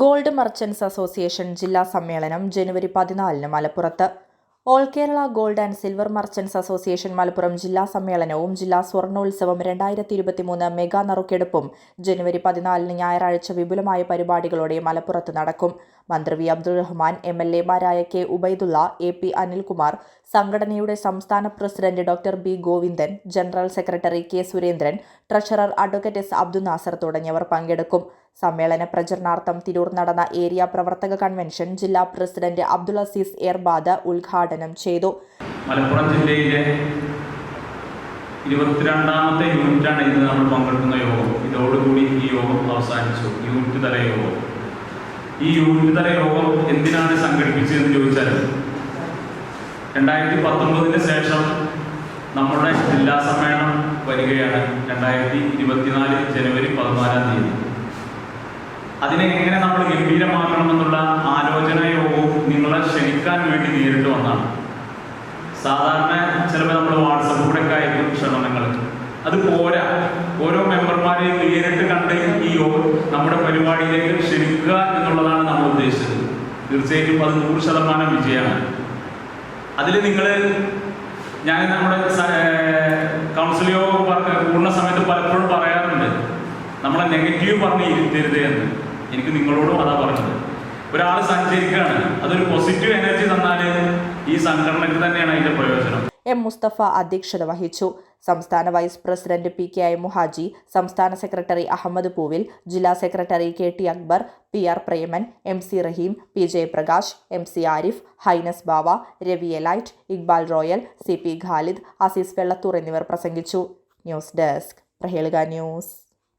Gold merchants association ജില്ലാ സമ്മേളനം ജനുവരി പതിനാലിന് മലപ്പുറത്ത്. All Kerala gold and silver merchants association Malappuram ജില്ലാ സമ്മേളനവും ജില്ലാ സ്വർണോത്സവം രണ്ടായിരത്തി ഇരുപത്തിമൂന്ന് മെഗാ നറുക്കെടുപ്പും ജനുവരി പതിനാലിന് ഞായറാഴ്ച വിപുലമായ പരിപാടികളോടെ മലപ്പുറത്ത് നടക്കും. മന്ത്രി V. Abdul Rahman M L എമാരായ K. Ubaidulla A. P. Anilkumar സംഘടനയുടെ സംസ്ഥാന president doctor B. Govindan general secretary K. Surendran treasurer advocate S. Abdul Nasar തുടങ്ങിയവർ പങ്കെടുക്കും. സമ്മേളന പ്രചരണാർത്ഥം തിരൂർ നടന്ന ഏരിയ പ്രവർത്തക കൺവെൻഷൻ ജില്ലാ പ്രസിഡന്റ് അബ്ദുൾ അസീസ് ഏർബാദ ഉദ്ഘാടനം ചെയ്തു. മലപ്പുറം ജില്ലയിലെ ഇരുപത്തിരണ്ടാമത്തെ യൂണിറ്റാണ് ഇന്ന് നമ്മൾ പങ്കെടുക്കുന്ന യോഗം. ഇതോടുകൂടി ഈ യോഗം അവസാനിച്ചു. യൂണിറ്റ് തല യോഗം. ഈ യൂണിറ്റ് തല യോഗം എന്തിനാണ് സംഘടിപ്പിച്ചതെന്ന് ചോദിച്ചാൽ രണ്ടായിരത്തി പത്തൊമ്പതിന് ശേഷം നമ്മുടെ ജില്ലാ സമ്മേളനം വരികയാണ്. രണ്ടായിരത്തി ഇരുപത്തിനാല് ജനുവരി പതിനാലാം തീയതി. അതിനെ എങ്ങനെ നമ്മൾ ഗംഭീരമാക്കണമെന്നുള്ള ആലോചന യോഗവും നിങ്ങളെ ക്ഷണിക്കാൻ വേണ്ടി നേരിട്ട് വന്നാണ് സാധാരണ ചിലപ്പോൾ നമ്മൾ വാട്സപ്പ് കൂടെ ഒക്കെ അയക്കും ക്ഷണങ്ങൾ അത് പോരാ. ഓരോ മെമ്പർമാരെയും നേരിട്ട് കണ്ട് ഈ നമ്മുടെ പരിപാടിയിലേക്ക് ക്ഷണിക്കുക എന്നുള്ളതാണ് നമ്മൾ ഉദ്ദേശിച്ചത്. തീർച്ചയായിട്ടും അത് നൂറ് ശതമാനം വിജയമാണ്. അതിൽ നിങ്ങൾ ഞാൻ നമ്മുടെ കൗൺസിൽ യോഗം കൂടുന്ന സമയത്ത് പലപ്പോഴും പറയാറുണ്ട്. നമ്മളെ നെഗറ്റീവ് പറഞ്ഞ് ഇരുത്തരുത് എന്ന്. എനിക്ക് നിങ്ങളോടും അതാ പറഞ്ഞത്. ഒരാൾ സഞ്ചരിക്കുകയാണ്. അതൊരു പോസിറ്റീവ് എനർജി തന്നാൽ ഈ സംഘടനയ്ക്ക് തന്നെയാണ് അതിന്റെ പ്രയോജനം. എം മുസ്തഫ അധ്യക്ഷത വഹിച്ചു. സംസ്ഥാന vice president P K I Muhaji സംസ്ഥാന സെക്രട്ടറി അഹമ്മദ് പൂവിൽ ജില്ലാ secretary K T Akbar P R Preman M C Rahim P Jayaprakash M C Arif highness Bava Ravi elite Iqbal royal C P Khalid Aziz Vellathur എന്നിവർ പ്രസംഗിച്ചു. News desk Prahelika news.